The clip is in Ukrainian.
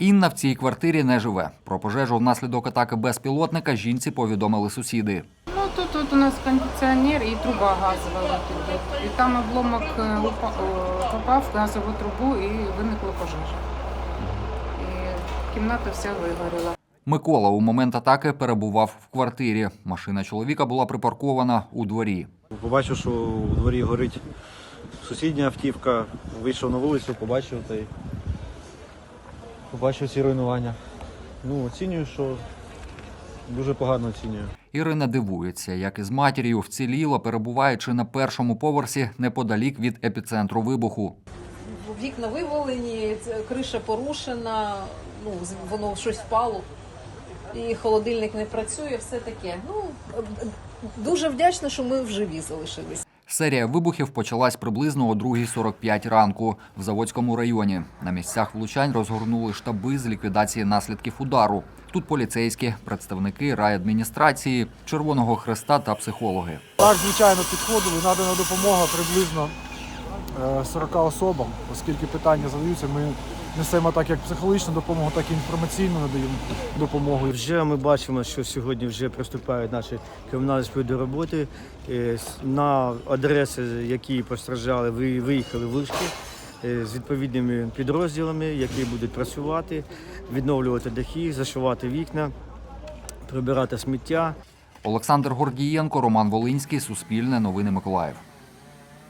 Інна в цій квартирі не живе. Про пожежу внаслідок атаки безпілотника жінці повідомили сусіди. Ну тут, тут у нас кондиціонер і труба газова тут. І там обломок е, попав в газову трубу і виникла пожежа. І кімната вся вигоріла. Микола у момент атаки перебував в квартирі. Машина чоловіка була припаркована у дворі. Побачив, що у дворі горить сусідня автівка, вийшов на вулицю, побачив та й побачив ці руйнування. Ну, оцінюю, що дуже погано оцінюю. Ірина дивується, як із матір'ю вціліла, перебуваючи на першому поверсі неподалік від епіцентру вибуху. Вікна вивалені, криша порушена, ну з- воно щось впало, і холодильник не працює, все таке. Ну дуже вдячна, що ми вживі залишились. Серія вибухів почалась приблизно о 2.45 ранку в Заводському районі. На місцях влучань розгорнули штаби з ліквідації наслідків удару. Тут поліцейські, представники райадміністрації, Червоного Хреста та психологи. Так, звичайно, підходили, надана допомога приблизно е, 40 особам, оскільки питання задаються, ми несемо так як психологічну допомогу, так і інформаційну надаємо допомогу. Вже ми бачимо, що сьогодні вже приступають наші кримінальні до роботи. Е, На адреси, які постраждали, ви- виїхали вишки е, з відповідними підрозділами, які будуть працювати, відновлювати дахи, зашивати вікна, прибирати сміття. Олександр Гордієнко, Роман Волинський, Суспільне новини Миколаїв.